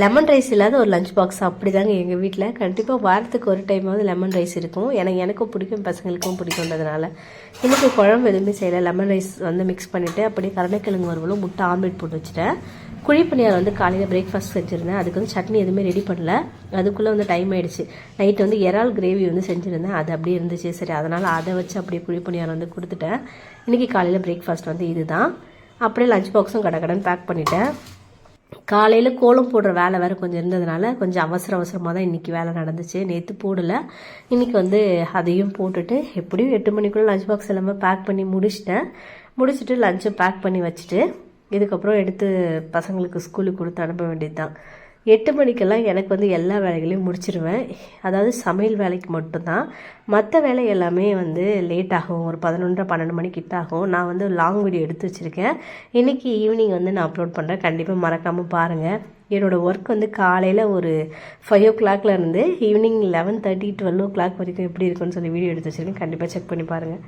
Lemon rice இல்லாத ஒரு lunch box அப்படி தாங்க எங்கள் வீட்டில் கண்டிப்பாக வாரத்துக்கு ஒரு டைமாவது லெமன் ரைஸ் இருக்கும். ஏன்னா எனக்கும் பிடிக்கும் பசங்களுக்கும் பிடிக்கும்ன்றதுனால இன்றைக்கி குழம்பு எதுவுமே செய்யலை. லெமன் ரைஸ் வந்து மிக்ஸ் பண்ணிவிட்டு அப்படியே கருணைக்கிழங்கு வறுவலும் முட்டை ஆம்லேட் போட்டு வச்சுட்டேன். குழிப்பணியார் வந்து காலையில் பிரேக்ஃபாஸ்ட் செஞ்சுருந்தேன். அதுக்கு வந்து சட்னி எதுவுமே ரெடி பண்ணல. அதுக்குள்ளே வந்து டைம் ஆயிடுச்சு. நைட்டு வந்து இறால் கிரேவி வந்து செஞ்சுருந்தேன். அது அப்படியே இருந்துச்சு. சரி அதனால் அதை வச்சு அப்படியே குழிப்பணியார் வந்து கொடுத்துட்டேன். இன்றைக்கி காலையில் பிரேக்ஃபாஸ்ட் வந்து இதுதான். அப்படியே லஞ்ச் பாக்ஸும் கடை கடன் பேக் பண்ணிட்டேன். காலையில் கோலம் போடுற வேலை வேறு கொஞ்சம் இருந்ததுனால கொஞ்சம் அவசர அவசரமாக தான் இன்றைக்கி வேலை நடந்துச்சு. நேற்று போடலை. இன்றைக்கி வந்து அதையும் போட்டுட்டு எப்படியும் எட்டு மணிக்குள்ளே லஞ்ச் பாக்ஸ் எல்லாமே பேக் பண்ணி முடிச்சிட்டேன். முடிச்சுட்டு லஞ்சை பேக் பண்ணி வச்சுட்டு இதுக்கப்புறம் எடுத்து பசங்களுக்கு ஸ்கூலுக்கு கொடுத்து அனுப்ப வேண்டியது தான் எட்டு மணிக்கெல்லாம் எனக்கு வந்து எல்லா வேலைகளையும் முடிச்சிருவேன். அதாவது சமையல் வேலைக்கு மட்டும்தான். மற்ற வேலை எல்லாமே வந்து லேட் ஆகும். ஒரு பதினொன்றரை பன்னெண்டு மணி கிட்ட ஆகும். நான் வந்து லாங் வீடியோ எடுத்து வச்சுருக்கேன். இன்றைக்கி ஈவினிங் வந்து நான் அப்லோட் பண்ணுறேன் கண்டிப்பாக மறக்காமல் பாருங்கள் என்னோடய ஒர்க் வந்து காலையில் ஒரு ஃபைவ் ஓ கிளாக்ல இருந்து evening eleven thirty twelve o'clock வரைக்கும் எப்படி இருக்குன்னு சொல்லி வீடியோ எடுத்து வச்சுருக்கேன். கண்டிப்பாக செக் பண்ணி பாருங்கள்